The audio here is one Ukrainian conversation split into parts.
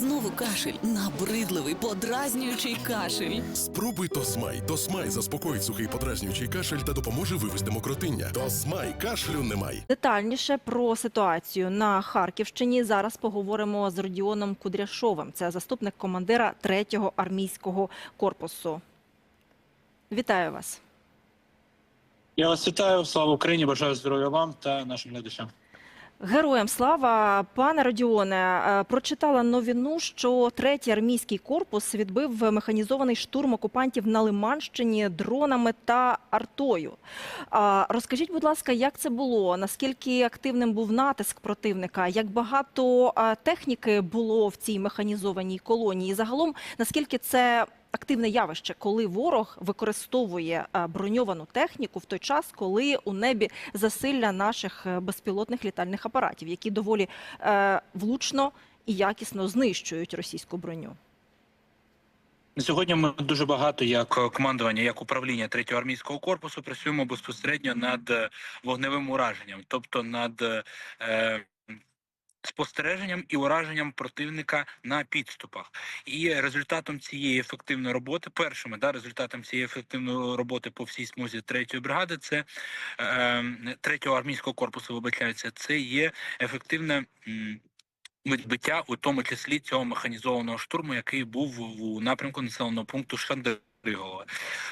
Знову кашель, набридливий, подразнюючий кашель. Спробуй Тосмай. Тосмай заспокоїть сухий подразнюючий кашель та допоможе вивести мокротиння. Тосмай кашлю немає. Детальніше про ситуацію на Харківщині зараз поговоримо з Родіоном Кудряшовим. Це заступник командира 3-го армійського корпусу. Вітаю вас. Я вас вітаю. Слава Україні! Бажаю здоров'я вам та нашим глядачам. Героям слава, пане Родіоне, е, прочитала новину, що третій армійський корпус відбив механізований штурм окупантів на Лиманщині дронами та артою. Розкажіть, будь ласка, як це було? Наскільки активним був натиск противника? Як багато е, техніки було в цій механізованій колонії? І загалом, наскільки це активне явище, коли ворог використовує е, броньовану техніку в той час, коли у небі засилля наших е, безпілотних літальних апаратів, які доволі е, влучно і якісно знищують російську броню. Сьогодні ми дуже багато, як командування, як управління третього армійського корпусу, працюємо безпосередньо над вогневим ураженням, тобто над е, спостереженням і ураженням противника на підступах. І результатом цієї ефективної роботи, першими да, результатом цієї ефективної роботи по всій смузі третьої бригади, це е, третього армійського корпусу, вибачається, це є ефективне. відбиття, у тому числі цього механізованого штурму, який був у напрямку населеного пункту Шандригове.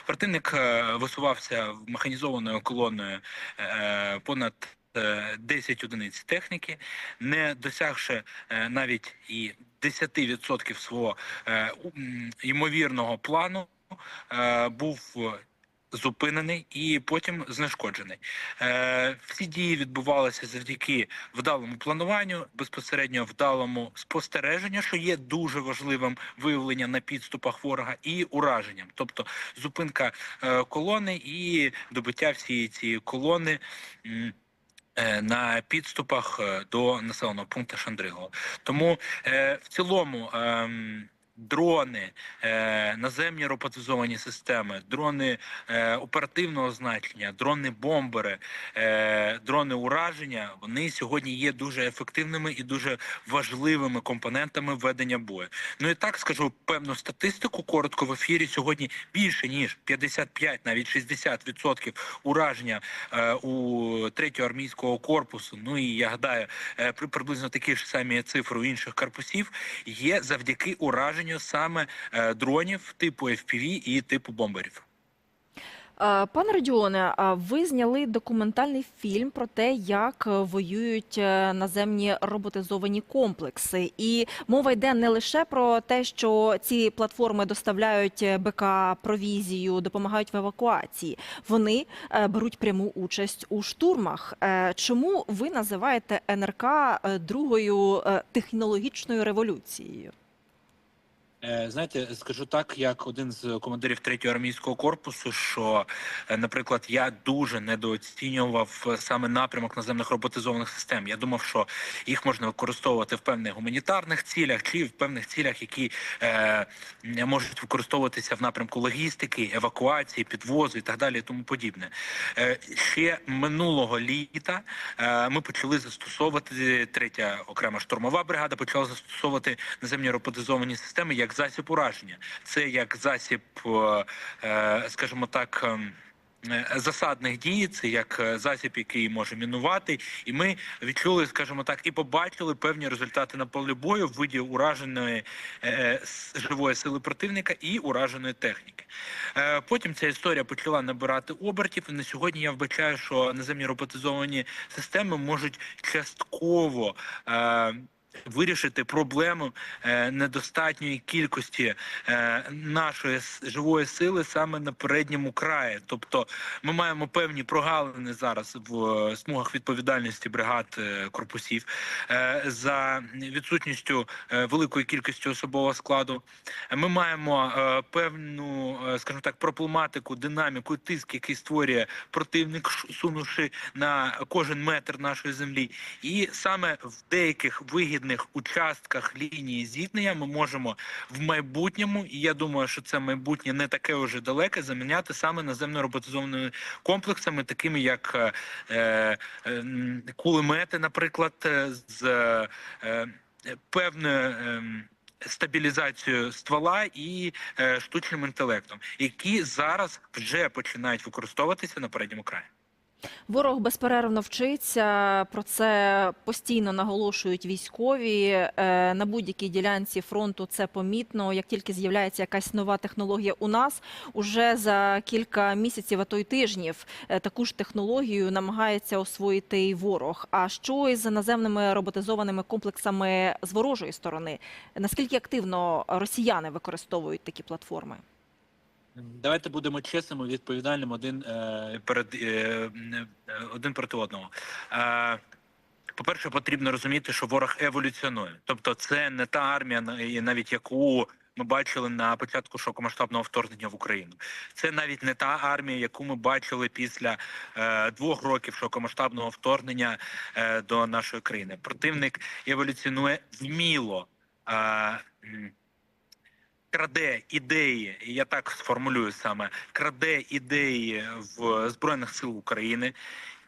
Противник е, висувався механізованою колоною е, понад е, 10 одиниць техніки, не досягши е, навіть і 10% свого е, ймовірного плану, е, був зупинений і потім знешкоджений. Е, всі дії відбувалися завдяки вдалому плануванню, безпосередньо вдалому спостереженню, що є дуже важливим виявлення на підступах ворога, і ураженням, тобто зупинка е, колони і добиття всієї цієї колони. е, На підступах е, до населеного пункту Шандриго. Тому е, в цілому ем, дрони, е, наземні роботизовані системи, дрони е, оперативного значення, дрони бомбери, е, дрони ураження, вони сьогодні є дуже ефективними і дуже важливими компонентами ведення бою. Ну і так скажу певну статистику коротко в ефірі. Сьогодні більше ніж 55, навіть 60% ураження у третього армійського корпусу. Ну і я гадаю, при приблизно такі ж самі цифри у інших корпусів є завдяки ураженню саме е, дронів типу FPV і типу бомберів. Е, Пане Родіоне, а ви зняли документальний фільм про те, як е, воюють наземні роботизовані комплекси. І мова йде не лише про те, що ці платформи доставляють БК провізію, допомагають в евакуації. Вони беруть пряму участь у штурмах. Чому ви називаєте НРК другою технологічною революцією? Е, Знаєте, скажу так, як один з командирів третього армійського корпусу, що, е, наприклад, я дуже недооцінював е, саме напрямок наземних роботизованих систем. Я думав, що їх можна використовувати в певних гуманітарних цілях чи в певних цілях, які е, можуть використовуватися в напрямку логістики, евакуації, підвозу і так далі, і тому подібне. Е, ще минулого літа е, ми почали застосовувати третя окрема штурмова бригада, почала застосовувати наземні роботизовані системи як засіб ураження. Це як засіб, е, е, скажімо так. ем, е, Засадних дій це як засіб, який може мінувати, і ми відчули, скажімо так, і побачили певні результати на полі бою в виді ураженої живої сили противника і ураженої техніки. Потім ця історія почала набирати обертів, і на сьогодні я вбачаю, що наземні роботизовані системи можуть частково. Вирішити проблему е, недостатньої кількості е, нашої живої сили саме на передньому краї. Тобто ми маємо певні прогалини зараз в е, смугах відповідальності бригад корпусів за відсутністю великої кількості особового складу. Ми маємо певну, скажімо так, проблематику, динаміку, тиск, який створює противник, сунувши на кожен метр нашої землі. І саме в деяких вигідних участках лінії зіткнення ми можемо в майбутньому, і я думаю, що це майбутнє не таке вже далеке, заміняти саме наземно роботизованими комплексами, такими як е, е, кулемети, наприклад, е, з е, е, певною. ем, стабілізацією ствола і е, штучним інтелектом, які зараз вже починають використовуватися на передньому краї. Ворог безперервно вчиться. Про це постійно наголошують військові. Е, На будь-якій ділянці фронту це помітно. Як тільки з'являється якась нова технологія у нас, уже за кілька місяців, а то й тижнів, е, таку ж технологію намагається освоїти і ворог. А що із наземними роботизованими комплексами з ворожої сторони? Наскільки активно росіяни використовують такі платформи? Давайте будемо чесними, відповідальними один е, перед е, е, один проти одного. Е, по-перше, потрібно розуміти, що ворог еволюціонує. Тобто, це не та армія, навіть яку ми бачили на початку широкомасштабного вторгнення в Україну. Це навіть не та армія, яку ми бачили після е, двох років широкомасштабного вторгнення е, до нашої країни. Противник еволюціонує вміло. Е, краде ідеї, я так сформулюю саме, краде ідеї в Збройних сил України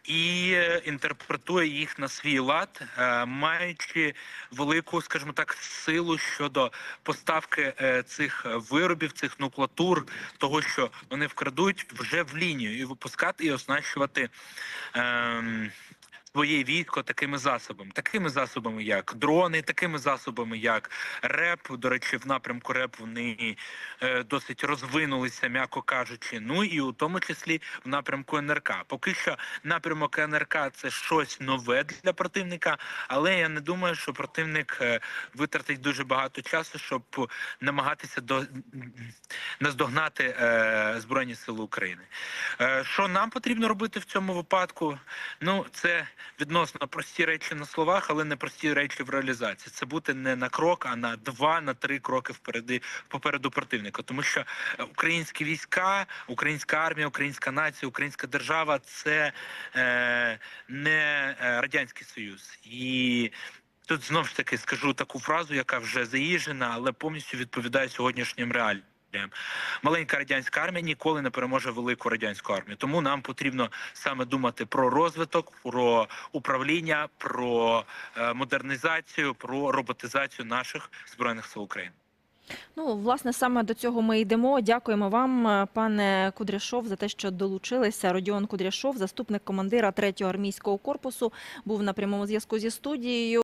і е, інтерпретує їх на свій лад, е, маючи велику, скажімо так, силу щодо поставки е, цих виробів, цих нуклатур, того, що вони вкрадуть вже в лінію і випускати і оснащувати. ем, Своє військо такими засобами, такими засобами, як дрони, такими засобами, як РЕП. До речі, в напрямку РЕП вони е, досить розвинулися, м'яко кажучи. Ну і у тому числі в напрямку НРК. Поки що напрямок НРК це щось нове для противника, але я не думаю, що противник е, витратить дуже багато часу, щоб намагатися до наздогнати е, збройні сили України. Що нам потрібно робити в цьому випадку? Ну це відносно прості речі на словах, але не прості речі в реалізації. Це бути не на крок, а на два, на три кроки впереди попереду противника. Тому що е, українські війська, українська армія, українська нація, українська держава це е, не е, радянський союз і. Тут знову ж таки скажу таку фразу, яка вже заїжджена, але повністю відповідає сьогоднішнім реаліям. Маленька радянська армія ніколи не переможе велику радянську армію. Тому нам потрібно саме думати про розвиток, про управління, про е, модернізацію, про роботизацію наших збройних сил України. Ну, власне, саме до цього ми йдемо. Дякуємо вам, е, пане Кудряшов, за те, що долучилися. Родіон Кудряшов, заступник командира 3-го армійського корпусу, був на прямому зв'язку зі студією.